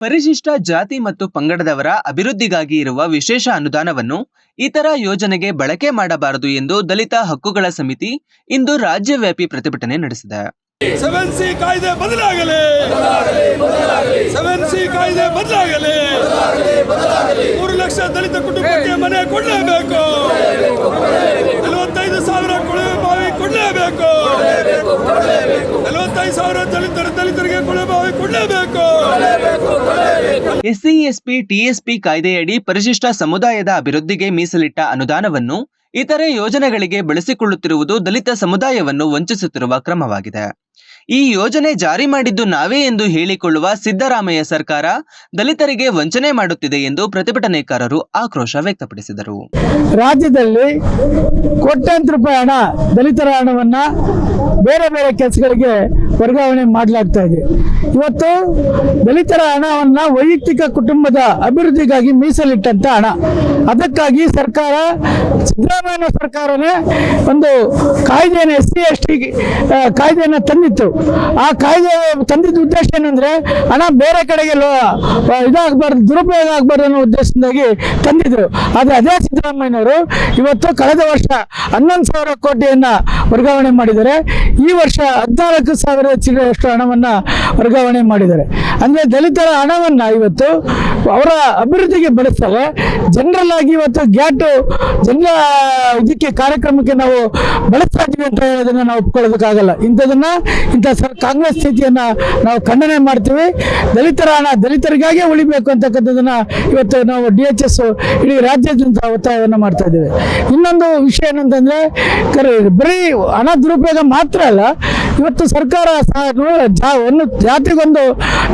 ಪರಿಶಿಷ್ಟ ಜಾತಿ ಮತ್ತು ಪಂಗಡದವರ ಅಭಿವೃದ್ಧಿಗಾಗಿ ಇರುವ ವಿಶೇಷ ಅನುದಾನವನ್ನು ಇತರ ಯೋಜನೆಗೆ ಬಳಕೆ ಮಾಡಬಾರದು ಎಂದು ದಲಿತ ಹಕ್ಕುಗಳ ಸಮಿತಿ ಇಂದು ರಾಜ್ಯವ್ಯಾಪಿ ಪ್ರತಿಭಟನೆ ನಡೆಸಿದೆ. ಮೂರು ಲಕ್ಷ ದಲಿತ ಕುಟುಂಬಕ್ಕೆ ಮನೆ ಕೊಡಲೇಬೇಕು. ನಲವತ್ತೈದು ಸಾವಿರ ಕೊಡಲೇಬೇಕು. ನಲವತ್ತೈದು ಸಾವಿರ ದಲಿತರ ದಲಿತರಿಗೆ ಕೊಡಬಾವಿ ಬಾವಿ ಕೊಡಲೇಬೇಕು. ಎಸ್ಸಿ ಎಸ್ಪಿ ಟಿಎಸ್ಪಿ ಕಾಯ್ದೆಯಡಿ ಪರಿಶಿಷ್ಟ ಸಮುದಾಯದ ಅಭಿವೃದ್ಧಿಗೆ ಮೀಸಲಿಟ್ಟ ಅನುದಾನವನ್ನು ಇತರೆ ಯೋಜನೆಗಳಿಗೆ ಬಳಸಿಕೊಳ್ಳುತ್ತಿರುವುದು ದಲಿತ ಸಮುದಾಯವನ್ನು ವಂಚಿಸುತ್ತಿರುವ ಕ್ರಮವಾಗಿದೆ. ಈ ಯೋಜನೆ ಜಾರಿ ಮಾಡಿದ್ದು ನಾವೇ ಎಂದು ಹೇಳಿಕೊಳ್ಳುವ ಸಿದ್ದರಾಮಯ್ಯ ಸರ್ಕಾರ ದಲಿತರಿಗೆ ವಂಚನೆ ಮಾಡುತ್ತಿದೆ ಎಂದು ಪ್ರತಿಭಟನೆಕಾರರು ಆಕ್ರೋಶ ವ್ಯಕ್ತಪಡಿಸಿದರು. ರಾಜ್ಯದಲ್ಲಿ ಕೋಟ್ಯಾಂತರ ರೂಪಾಯಿ ಹಣ ದಲಿತರ ಹಣವನ್ನ ಬೇರೆ ಬೇರೆ ಕೆಲಸಗಳಿಗೆ ವರ್ಗಾವಣೆ ಮಾಡಲಾಗ್ತಾ ಇದೆ. ಇವತ್ತು ದಲಿತರ ಹಣವನ್ನ ವೈಯಕ್ತಿಕ ಕುಟುಂಬದ ಅಭಿವೃದ್ಧಿಗಾಗಿ ಮೀಸಲಿಟ್ಟಂತ ಹಣ. ಅದಕ್ಕಾಗಿ ಸರ್ಕಾರ, ಸಿದ್ದರಾಮಯ್ಯ ಸರ್ಕಾರನೇ ಒಂದು ಕಾಯ್ದೆಯನ್ನು ಎಸ್ ಸಿ ಎಸ್ ಟಿ ಕಾಯ್ದೆಯನ್ನು ತಂದಿತ್ತು. ಆ ಕಾಯ್ದೆ ತಂದಿದ್ದ ಉದ್ದೇಶ ಏನಂದ್ರೆ ಹಣ ಬೇರೆ ಕಡೆಗೆ ಇದಾಗಬಾರ್ದು, ದುರುಪಯೋಗ ಆಗಬಾರ್ದು ಅನ್ನೋ ಉದ್ದೇಶದಿಂದಾಗಿ ತಂದಿದ್ರು. ಆದರೆ ಅದೇ ಸಿದ್ದರಾಮಯ್ಯನವರು ಇವತ್ತು ಕಳೆದ ವರ್ಷ ಹನ್ನೊಂದು ಸಾವಿರ ಕೋಟಿಯನ್ನ ವರ್ಗಾವಣೆ ಮಾಡಿದ್ದಾರೆ. ಈ ವರ್ಷ ಹದಿನಾಲ್ಕು ಸಾವಿರ ಚಿಲ್ಲರೆಯಷ್ಟು ಹಣವನ್ನು ವರ್ಗಾವಣೆ ಮಾಡಿದ್ದಾರೆ. ಅಂದ್ರೆ ದಲಿತರ ಹಣವನ್ನ ಇವತ್ತು ಅವರ ಅಭಿವೃದ್ಧಿಗೆ ಬಳಸ್ತಾರೆ. ಜನರಲ್ ಆಗಿ ಇವತ್ತು ಗ್ಯಾಟು ಜನರ ಇದಕ್ಕೆ ಕಾರ್ಯಕ್ರಮಕ್ಕೆ ನಾವು ಬಳಸ್ತಾ ಇದ್ದೀವಿ ಅಂತ ಹೇಳೋದನ್ನ ನಾವು ಒಪ್ಕೊಳ್ಳೋದಕ್ಕಾಗಲ್ಲ. ಇಂಥದನ್ನ ಇಂಥ ಸರ್ ಕಾಂಗ್ರೆಸ್ ಸ್ಥಿತಿಯನ್ನು ನಾವು ಖಂಡನೆ ಮಾಡ್ತೀವಿ. ದಲಿತರ ಹಣ ದಲಿತರಿಗಾಗೇ ಉಳಿಬೇಕು ಅಂತಕ್ಕಂಥದ್ದನ್ನು ಇವತ್ತು ನಾವು ಡಿ ಎಚ್ ಎಸ್ ಇಡೀ ರಾಜ್ಯದಿಂದ ಒತ್ತಾಯವನ್ನು ಮಾಡ್ತಾ ಇದ್ದೇವೆ. ಇನ್ನೊಂದು ವಿಷಯ ಏನಂತಂದ್ರೆ ಬರೀ ಹಣ ದುರುಪಯೋಗ ಮಾತ್ರ ಅಲ್ಲ ಇವತ್ತು ಸರ್ಕಾರ ಜಾ- ಒಂದು ಜಾತಿಗೊಂದು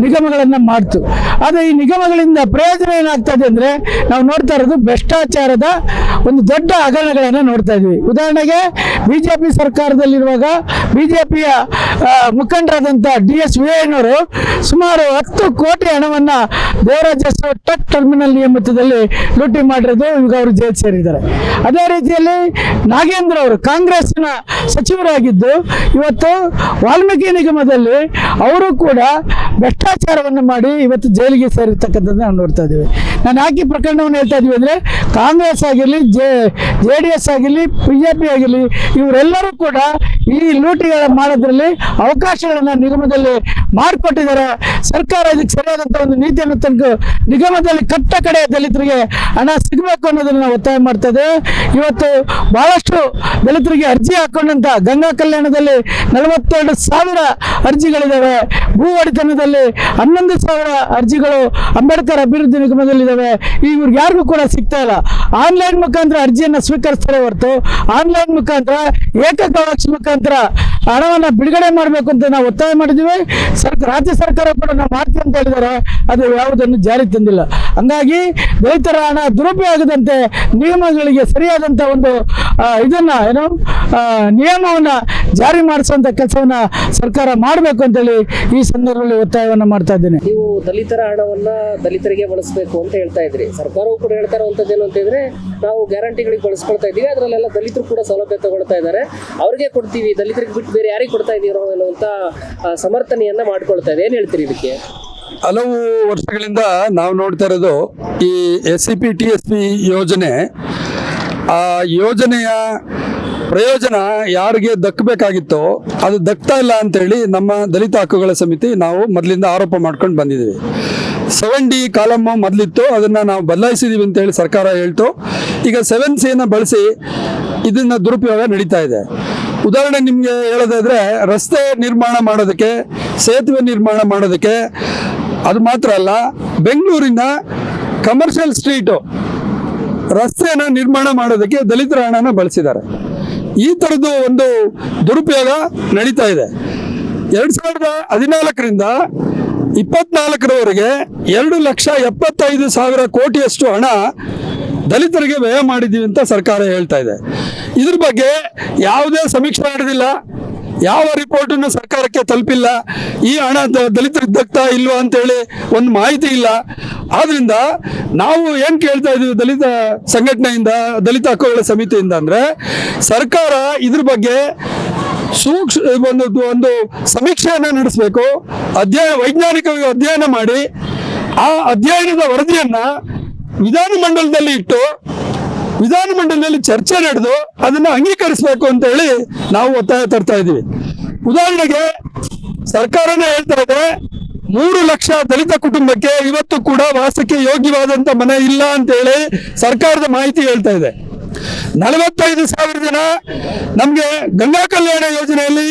ನಿಗಮಗಳನ್ನು ಮಾಡ್ತು. ಆದರೆ ಈ ನಿಗಮಗಳಿಂದ ಪ್ರಯೋಜನ ಏನಾಗ್ತದೆ ಅಂದರೆ ನಾವು ನೋಡ್ತಾ ಇರೋದು ಭ್ರಷ್ಟಾಚಾರದ ಒಂದು ದೊಡ್ಡ ಹಗರಣಗಳನ್ನು ನೋಡ್ತಾ ಇದ್ವಿ. ಉದಾಹರಣೆಗೆ ಬಿಜೆಪಿ ಸರ್ಕಾರದಲ್ಲಿರುವಾಗ ಬಿಜೆಪಿಯ ಮುಖಂಡರಾದಂಥ ಡಿ ಎಸ್ ವಿಜಯನವರು ಸುಮಾರು ಹತ್ತು ಕೋಟಿ ಹಣವನ್ನ ದೇವರಾಜ ಟಕ್ ಟರ್ಮಿನಲ್ ನಿಯಮಿತದಲ್ಲಿ ಲೂಟಿ ಮಾಡಿರೋದು ಈಗ ಅವರು ಜೈಲು ಸೇರಿದ್ದಾರೆ. ಅದೇ ರೀತಿಯಲ್ಲಿ ನಾಗೇಂದ್ರ ಅವರು ಕಾಂಗ್ರೆಸ್ನ ಸಚಿವರಾಗಿದ್ದು ಇವತ್ತು ವಾಲ್ಮೀಕಿ ನಿಗಮದಲ್ಲಿ ಅವರು ಕೂಡ ಭ್ರಷ್ಟಾಚಾರವನ್ನು ಮಾಡಿ ಇವತ್ತು ಜೈಲಿಗೆ ಸೇರಿರ್ತಕ್ಕಂಥದ್ದು ನಾವು ನೋಡ್ತಾ ಇದ್ದೀವಿ. ನಾನು ಯಾಕೆ ಪ್ರಕರಣವನ್ನು ಹೇಳ್ತಾ ಇದ್ದೀವಿ ಅಂದರೆ ಕಾಂಗ್ರೆಸ್ ಆಗಿರಲಿ, ಜೆ ಜೆ ಆಗಿರಲಿ, ಬಿ ಜೆ ಪಿ ಆಗಿರಲಿ, ಇವರೆಲ್ಲರೂ ಕೂಡ ಈ ಲೂಟಿಗಳ ಮಾಡೋದ್ರಲ್ಲಿ ಅವಕಾಶಗಳನ್ನು ನಿಗಮದಲ್ಲಿ ಮಾಡಿಕೊಟ್ಟಿದ್ದಾರೆ. ಸರ್ಕಾರ ಇದಕ್ಕೆ ಸರಿಯಾದಂಥ ಒಂದು ನೀತಿಯನ್ನು ತಂದು ನಿಗಮದಲ್ಲಿ ಕಟ್ಟ ಕಡೆ ದಲಿತರಿಗೆ ಹಣ ಸಿಗಬೇಕು ಅನ್ನೋದನ್ನ ನಾವು ಒತ್ತಾಯ ಮಾಡ್ತಾ ಇದ್ದೇವೆ. ಇವತ್ತು ಬಹಳಷ್ಟು ದಲಿತರಿಗೆ ಅರ್ಜಿ ಹಾಕೊಂಡಂತ ಗಂಗಾ ಕಲ್ಯಾಣದಲ್ಲಿ ನಲವತ್ತೆರಡು ಸಾವಿರ ಅರ್ಜಿಗಳಿದ್ದಾವೆ. ಭೂ ಒಡೆತನದಲ್ಲಿ ಹನ್ನೊಂದು ಸಾವಿರ ಅರ್ಜಿಗಳು ಅಂಬೇಡ್ಕರ್ ಅಭಿವೃದ್ಧಿ ನಿಗಮದಲ್ಲಿದ್ದಾವೆ. ಇವ್ರಿಗೆ ಯಾರಿಗೂ ಕೂಡ ಸಿಗ್ತಾ ಇಲ್ಲ. ಆನ್ಲೈನ್ ಮುಖಾಂತರ ಅರ್ಜಿಯನ್ನು ಸ್ವೀಕರಿಸ್ತಾರೆ ಹೊರತು ಆನ್ಲೈನ್ ಮುಖಾಂತರ ಏಕಗವಾಕ್ಷ ಮುಖಾಂತರ ನಂತರ ಹಣವನ್ನು ಬಿಡುಗಡೆ ಮಾಡಬೇಕು ಅಂತ ನಾವು ಒತ್ತಾಯ ಮಾಡಿದ್ದೀವಿ. ಸರ್ಕಾರ ರಾಜ್ಯ ಸರ್ಕಾರ ಕೂಡ ನಾವು ಮಾಡ್ತೀವಿ ಅಂತ ಹೇಳಿದ್ದಾರೆ. ಅದು ಯಾವುದನ್ನು ಜಾರಿ ತಂದಿಲ್ಲ. ಹಂಗಾಗಿ ರೈತರ ಹಣ ದುರುಪಯೋಗದಂತೆ ನಿಯಮಗಳಿಗೆ ಸರಿಯಾದಂಥ ಒಂದು ಇದನ್ನು ಏನು ನಿಯಮವನ್ನು ಜಾರಿ ಮಾಡಿಸುವಂತ ಕೆಲಸವನ್ನ ಸರ್ಕಾರ ಮಾಡಬೇಕು ಅಂತೇಳಿ ಈ ಸಂದರ್ಭದಲ್ಲಿ ಒತ್ತಾಯವನ್ನು ಮಾಡ್ತಾ ಇದ್ದೇನೆ. ನೀವು ದಲಿತರ ಹಣವನ್ನು ದಲಿತರಿಗೆ ಬಳಸಬೇಕು ಅಂತ ಹೇಳ್ತಾ ಇದ್ರಿ. ಸರ್ಕಾರವು ಕೂಡ ಹೇಳ್ತಾ ಇರುವಂತದ್ದು ಏನು ಅಂತ ಇದ್ರೆ ನಾವು ಗ್ಯಾರಂಟಿಗಳಿಗೆ ಬಳಸ್ಕೊಳ್ತಾ ಇದ್ದೀವಿ. ಅದರಲ್ಲೆಲ್ಲ ದಲಿತರು ಕೂಡ ಸೌಲಭ್ಯ ತಗೊಳ್ತಾ ಇದ್ದಾರೆ. ಅವ್ರಿಗೆ ಕೊಡ್ತೀವಿ. ದಲಿತರಿಗೆ ಬಿಟ್ಟು ಬೇರೆ ಯಾರಿಗೆ ಕೊಡ್ತಾ ಇದೀರೋ ಅನ್ನುವಂತ ಸಮರ್ಥನೆಯನ್ನ ಮಾಡ್ಕೊಳ್ತಾ ಇದೆ. ಏನ್ ಹೇಳ್ತೀರಿ ಇದಕ್ಕೆ? ಹಲವು ವರ್ಷಗಳಿಂದ ನಾವು ನೋಡ್ತಾ ಇರೋದು ಈ S C P T S P ಯೋಜನೆ. ಆ ಯೋಜನೆಯ ಪ್ರಯೋಜನ ಯಾರಿಗೆ ದಕ್ಕಬೇಕಾಗಿತ್ತೋ ಅದು ದಕ್ತಾ ಇಲ್ಲ ಅಂತೇಳಿ ನಮ್ಮ ದಲಿತ ಹಕ್ಕುಗಳ ಸಮಿತಿ ನಾವು ಮೊದಲಿಂದ ಆರೋಪ ಮಾಡ್ಕೊಂಡು ಬಂದಿದ್ದೀವಿ. ಸೆವೆನ್ ಡಿ ಕಾಲಮ್ಮು ಮೊದಲಿತ್ತು, ಅದನ್ನು ನಾವು ಬದಲಾಯಿಸಿದ್ದೀವಿ ಅಂತೇಳಿ ಸರ್ಕಾರ ಹೇಳ್ತು. ಈಗ ಸೆವೆನ್ ಸಿಯನ್ನು ಬಳಸಿ ಇದನ್ನ ದುರುಪಯೋಗ ನಡೀತಾ ಇದೆ. ಉದಾಹರಣೆ ನಿಮಗೆ ಹೇಳೋದಾದ್ರೆ ರಸ್ತೆ ನಿರ್ಮಾಣ ಮಾಡೋದಕ್ಕೆ, ಸೇತುವೆ ನಿರ್ಮಾಣ ಮಾಡೋದಕ್ಕೆ ಅದು ಮಾತ್ರ ಅಲ್ಲ, ಬೆಂಗಳೂರಿನ ಕಮರ್ಷಿಯಲ್ ಸ್ಟ್ರೀಟು ರಸ್ತೆನ ನಿರ್ಮಾಣ ಮಾಡೋದಕ್ಕೆ ದಲಿತರ ಹಣನ ಬಳಸಿದ್ದಾರೆ. ಈ ಥರದ್ದು ಒಂದು ದುರುಪಯೋಗ ನಡೀತಾ ಇದೆ. ಎರಡು ಸಾವಿರದ ಹದಿನಾಲ್ಕರಿಂದ ಇಪ್ಪತ್ನಾಲ್ಕರವರೆಗೆ ಎರಡು ಲಕ್ಷ ಎಪ್ಪತ್ತೈದು ಸಾವಿರ ಕೋಟಿಯಷ್ಟು ಹಣ ದಲಿತರಿಗೆ ವ್ಯಯ ಮಾಡಿದ್ದೀವಿ ಅಂತ ಸರ್ಕಾರ ಹೇಳ್ತಾ ಇದೆ. ಇದ್ರ ಬಗ್ಗೆ ಯಾವುದೇ ಸಮೀಕ್ಷೆ ನಡೆದಿಲ್ಲ. ಯಾವ ರಿಪೋರ್ಟನ್ನು ಸರ್ಕಾರಕ್ಕೆ ತಲುಪಿಲ್ಲ. ಈ ಹಣ ದ- ದಲಿತರಿಗೆ ದಕ್ತಾ ಇಲ್ವಾ ಅಂತೇಳಿ ಒಂದು ಮಾಹಿತಿ ಇಲ್ಲ. ಆದ್ರಿಂದ ನಾವು ಏನು ಕೇಳ್ತಾ ಇದೀವಿ ದಲಿತ ಸಂಘಟನೆಯಿಂದ, ದಲಿತ ಹಕ್ಕುಗಳ ಸಮಿತಿಯಿಂದ ಅಂದರೆ ಸರ್ಕಾರ ಇದ್ರ ಬಗ್ಗೆ ಸೂಕ್ಷ್ಮ ಒಂದು ಒಂದು ಸಮೀಕ್ಷೆಯನ್ನು ನಡೆಸಬೇಕು. ಅಧ್ಯಯನ ವೈಜ್ಞಾನಿಕವಾಗಿ ಅಧ್ಯಯನ ಮಾಡಿ. ಆ ಅಧ್ಯಯನದ ವರದಿಯನ್ನ ವಿಧಾನಮಂಡಲದಲ್ಲಿ ಇಟ್ಟು ವಿಧಾನಮಂಡಲದಲ್ಲಿ ಚರ್ಚೆ ನಡೆದು ಅದನ್ನು ಅಂಗೀಕರಿಸಬೇಕು ಅಂತ ಹೇಳಿ ನಾವು ಒತ್ತಾಯ ತರ್ತಾ ಇದ್ದೀವಿ. ಉದಾಹರಣೆಗೆ ಸರ್ಕಾರನೇ ಹೇಳ್ತಾ ಇದೆ, ಮೂರು ಲಕ್ಷ ದಲಿತ ಕುಟುಂಬಕ್ಕೆ ಇವತ್ತು ಕೂಡ ವಾಸಕ್ಕೆ ಯೋಗ್ಯವಾದಂತ ಮನೆ ಇಲ್ಲ ಅಂತ ಹೇಳಿ ಸರ್ಕಾರದ ಮಾಹಿತಿ ಹೇಳ್ತಾ ಇದೆ. ನಲವತ್ತೈದು ಸಾವಿರ ಜನ ನಮಗೆ ಗಂಗಾ ಕಲ್ಯಾಣ ಯೋಜನೆಯಲ್ಲಿ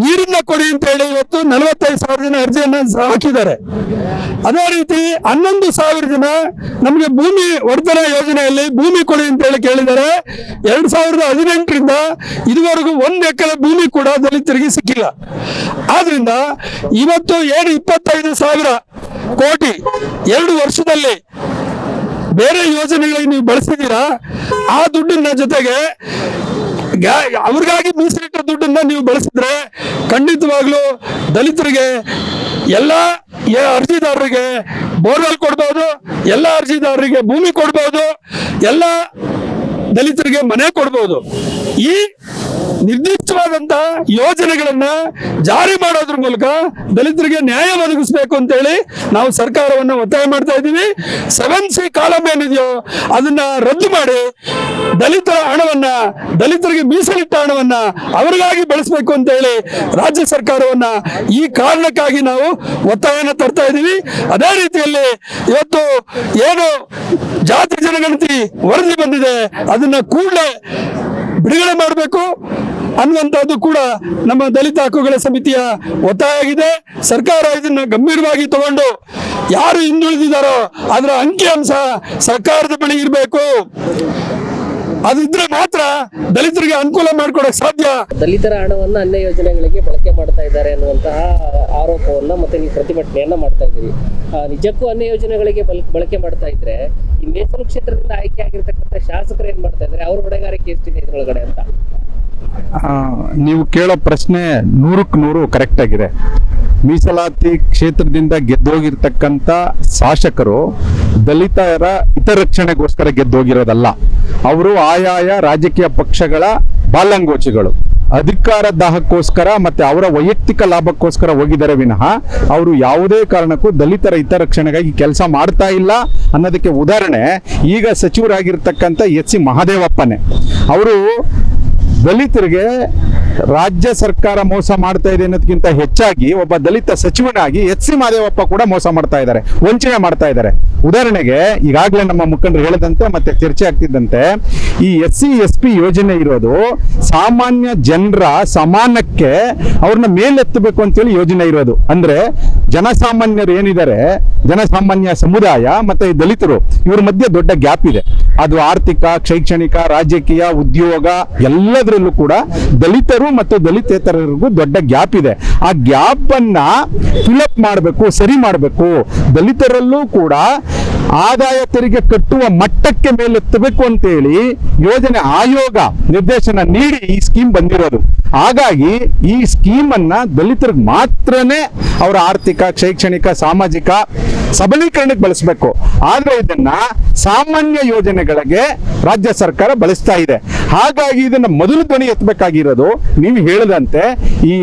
ನೀರನ್ನ ಕೊಡಿ ಅಂತ ಹೇಳಿ ಇವತ್ತು ನಲವತ್ತೈದು ಸಾವಿರ ಜನ ಅರ್ಜಿಯನ್ನ ಹಾಕಿದ್ದಾರೆ. ಅದೇ ರೀತಿ ಹನ್ನೊಂದು ಸಾವಿರ ಜನ ನಮಗೆ ಭೂಮಿ ವರ್ಧನ ಯೋಜನೆಯಲ್ಲಿ ಭೂಮಿ ಕೊಡಿ ಅಂತ ಹೇಳಿ ಕೇಳಿದ್ದಾರೆ. ಎರಡ್ ಸಾವಿರದ ಹದಿನೆಂಟರಿಂದ ಇದುವರೆಗೂ ಒಂದ್ ಎಕರೆ ಭೂಮಿ ಕೂಡ ದಲಿತರಿಗೆ ಸಿಕ್ಕಿಲ್ಲ. ಆದ್ರಿಂದ ಇವತ್ತು ಏನು ಇಪ್ಪತ್ತೈದು ಸಾವಿರ ಕೋಟಿ ಎರಡು ವರ್ಷದಲ್ಲಿ ಬೇರೆ ಯೋಜನೆಗಳಿಗೆ ನೀವು ಬಳಸಿದ್ದೀರಾ? ಆ ದುಡ್ಡಿನ ಜೊತೆಗೆ ಅವ್ರಿಗಾಗಿ ಮೀಸಲಿಟ್ಟ ದುಡ್ಡನ್ನ ನೀವು ಬಳಸಿದ್ರೆ ಖಂಡಿತವಾಗ್ಲೂ ದಲಿತರಿಗೆ ಎಲ್ಲ ಅರ್ಜಿದಾರರಿಗೆ ಬೋರ್ವೆಲ್ ಕೊಡ್ಬೋದು, ಎಲ್ಲ ಅರ್ಜಿದಾರರಿಗೆ ಭೂಮಿ ಕೊಡ್ಬೋದು, ಎಲ್ಲ ದಲಿತರಿಗೆ ಮನೆ ಕೊಡ್ಬೋದು. ಈ ನಿರ್ದಿಷ್ಟವಾದಂತ ಯೋಜನೆಗಳನ್ನ ಜಾರಿ ಮಾಡೋದ್ರ ಮೂಲಕ ದಲಿತರಿಗೆ ನ್ಯಾಯ ಒದಗಿಸಬೇಕು ಅಂತ ಹೇಳಿ ನಾವು ಸರ್ಕಾರವನ್ನ ಒತ್ತಾಯ ಮಾಡ್ತಾ ಇದ್ದೀವಿ. ಸೆವೆನ್ ಸಿ ಕಾಲಮ್ ಏನಿದೆಯೋ ಅದನ್ನ ರದ್ದು ಮಾಡಿ ದಲಿತರ ಹಣವನ್ನ, ದಲಿತರಿಗೆ ಮೀಸಲಿಟ್ಟ ಹಣವನ್ನ ಅವರಿಗಾಗಿ ಬಳಸಬೇಕು ಅಂತ ಹೇಳಿ ರಾಜ್ಯ ಸರ್ಕಾರವನ್ನ ಈ ಕಾರಣಕ್ಕಾಗಿ ನಾವು ಒತ್ತಾಯನ ತರ್ತಾ ಇದ್ದೀವಿ. ಅದೇ ರೀತಿಯಲ್ಲಿ ಇವತ್ತು ಏನು ಜಾತಿ, ಜನಗಣತಿ ವರದಿ ಬಂದಿದೆ, ಅದನ್ನ ಕೂಡಲೇ ಬಿಡುಗಡೆ ಮಾಡಬೇಕು ಅನ್ನುವಂಥದ್ದು ಕೂಡ ನಮ್ಮ ದಲಿತ ಹಕ್ಕುಗಳ ಸಮಿತಿಯ ಒತ್ತಾಯ ಆಗಿದೆ. ಸರ್ಕಾರ ಇದನ್ನ ಗಂಭೀರವಾಗಿ ತಗೊಂಡು ಯಾರು ಹಿಂದುಳಿದಿದ್ದಾರೋ ಅದರ ಅಂಕಿ ಅಂಶ ಸರ್ಕಾರದ ಬಳಿ ಇರಬೇಕು. ಅದಿದ್ರೆ ಮಾತ್ರ ದಲಿತರಿಗೆ ಅನುಕೂಲ ಮಾಡ್ಕೊಡಕ್ ಸಾಧ್ಯ. ದಲಿತರ ಹಣವನ್ನ ಅನ್ಯ ಯೋಜನೆಗಳಿಗೆ ಬಳಕೆ ಮಾಡ್ತಾ ಇದ್ದಾರೆ ಅನ್ನುವಂತಹ ಆರೋಪವನ್ನ ಮತ್ತೆ ನೀವು ಪ್ರತಿಭಟನೆಯನ್ನ ಮಾಡ್ತಾ ಇದ್ದೀರಿ. ಆ, ನಿಜಕ್ಕೂ ಅನ್ಯ ಯೋಜನೆಗಳಿಗೆ ಬಲ್- ಬಳಕೆ ಮಾಡ್ತಾ ಇದ್ರೆ ಈ ಮೇಸಲು ಕ್ಷೇತ್ರದಿಂದ ಆಯ್ಕೆ ಆಗಿರ್ತಕ್ಕಂಥ ಶಾಸಕರು ಏನ್ ಮಾಡ್ತಾ ಇದ್ದಾರೆ? ಅವ್ರ ಹೊಣೆಗಾರಿಕೆ ಎಷ್ಟಿದೆ ಇದ್ರೊಳಗಡೆ ಅಂತ? ಆ, ನೀವು ಕೇಳೋ ಪ್ರಶ್ನೆ ನೂರಕ್ಕೆ ನೂರು ಕರೆಕ್ಟ್ ಆಗಿದೆ. ಮೀಸಲಾತಿ ಕ್ಷೇತ್ರದಿಂದ ಗೆದ್ದೋಗಿರ್ತಕ್ಕಂಥ ಶಾಸಕರು ದಲಿತರ ಹಿತರಕ್ಷಣೆಗೋಸ್ಕರ ಗೆದ್ದೋಗಿರೋದಲ್ಲ. ಅವರು ಆಯಾಯ ರಾಜಕೀಯ ಪಕ್ಷಗಳ ಬಾಲಂಗೋಚಿಗಳು. ಅಧಿಕಾರ ದಾಹಕ್ಕೋಸ್ಕರ ಮತ್ತೆ ಅವರ ವೈಯಕ್ತಿಕ ಲಾಭಕ್ಕೋಸ್ಕರ ಹೋಗಿದ್ದಾರೆ ವಿನಃ ಅವರು ಯಾವುದೇ ಕಾರಣಕ್ಕೂ ದಲಿತರ ಹಿತರಕ್ಷಣೆಗಾಗಿ ಕೆಲಸ ಮಾಡ್ತಾ ಇಲ್ಲ ಅನ್ನೋದಕ್ಕೆ ಉದಾಹರಣೆ ಈಗ ಸಚಿವರಾಗಿರ್ತಕ್ಕಂಥ ಎಚ್ ಸಿ ಮಹಾದೇವಪ್ಪನೇ. ಅವರು ದಲಿತರಿಗೆ ರಾಜ್ಯ ಸರ್ಕಾರ ಮೋಸ ಮಾಡ್ತಾ ಇದೆ ಅನ್ನೋದಕ್ಕಿಂತ ಹೆಚ್ಚಾಗಿ ಒಬ್ಬ ದಲಿತ ಸಚಿವನಾಗಿ ಎಚ್ ಸಿ ಮಾದೇವಪ್ಪ ಕೂಡ ಮೋಸ ಮಾಡ್ತಾ ಇದ್ದಾರೆ, ವಂಚನೆ ಮಾಡ್ತಾ ಇದ್ದಾರೆ. ಉದಾಹರಣೆಗೆ ಈಗಾಗಲೇ ನಮ್ಮ ಮುಖಂಡರು ಹೇಳದಂತೆ ಮತ್ತೆ ಚರ್ಚೆ ಆಗ್ತಿದ್ದಂತೆ, ಈ ಎಸ್ ಸಿ ಎಸ್ ಪಿ ಯೋಜನೆ ಇರೋದು ಸಾಮಾನ್ಯ ಜನರ ಸಮಾನಕ್ಕೆ ಅವ್ರನ್ನ ಮೇಲೆತ್ತಬೇಕು ಅಂತೇಳಿ ಯೋಜನೆ ಇರೋದು. ಅಂದ್ರೆ ಜನಸಾಮಾನ್ಯರು ಏನಿದ್ದಾರೆ, ಜನಸಾಮಾನ್ಯ ಸಮುದಾಯ ಮತ್ತೆ ದಲಿತರು, ಇವ್ರ ಮಧ್ಯೆ ದೊಡ್ಡ ಗ್ಯಾಪ್ ಇದೆ. ಅದು ಆರ್ಥಿಕ, ಶೈಕ್ಷಣಿಕ, ರಾಜಕೀಯ, ಉದ್ಯೋಗ ಎಲ್ಲದರಲ್ಲೂ ಕೂಡ ದಲಿತರು ಮತ್ತು ದಲಿತೇತರರಿಗೂ ದೊಡ್ಡ ಗ್ಯಾಪ್ ಇದೆ. ಆ ಗ್ಯಾಪ್ ಅನ್ನ ಫಿಲಪ್ ಮಾಡಬೇಕು, ಸರಿ ಮಾಡಬೇಕು. ದಲಿತರಲ್ಲೂ ಕೂಡ ಆದಾಯ ತೆರಿಗೆ ಕಟ್ಟುವ ಮಟ್ಟಕ್ಕೆ ಮೇಲೆತ್ತಬೇಕು ಅಂತೇಳಿ ಯೋಜನೆ ಆಯೋಗ ನಿರ್ದೇಶನ ನೀಡಿ ಈ ಸ್ಕೀಮ್ ಬಂದಿರೋದು. ಹಾಗಾಗಿ ಈ ಸ್ಕೀಮ್ ಅನ್ನ ದಲಿತರಿಗೆ ಮಾತ್ರನೇ ಅವರ ಆರ್ಥಿಕ, ಶೈಕ್ಷಣಿಕ, ಸಾಮಾಜಿಕ ಸಬಲೀಕರಣಕ್ಕೆ ಬಳಸಬೇಕು. ಆದ್ರೆ ಇದನ್ನ ಸಾಮಾನ್ಯ ಯೋಜನೆಗಳಿಗೆ ರಾಜ್ಯ ಸರ್ಕಾರ ಬಳಸ್ತಾ ಇದೆ. ಹಾಗಾಗಿ ಇದನ್ನ ಮೊದಲು ಧ್ವನಿ ಎತ್ತಬೇಕಾಗಿರೋದು. ನೀವು ಹೇಳಿದಂತೆ ಈ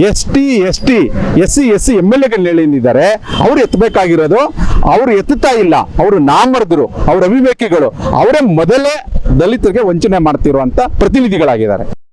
S T S T, S C S C M L ಎಗಳಿದ್ದಾರೆ ಅವ್ರು ಎತ್ತಬೇಕಾಗಿರೋದು. ಅವ್ರು ಎತ್ತುತ್ತಾ ಇಲ್ಲ. ಅವರು ನಾಮರ್ದರು. ಅವ್ರ ಅವಿವೇಕಿಗಳು. ಅವರೇ ಮೊದಲೇ ದಲಿತರಿಗೆ ವಂಚನೆ ಮಾಡ್ತಿರುವಂತ ಪ್ರತಿನಿಧಿಗಳಾಗಿದ್ದಾರೆ.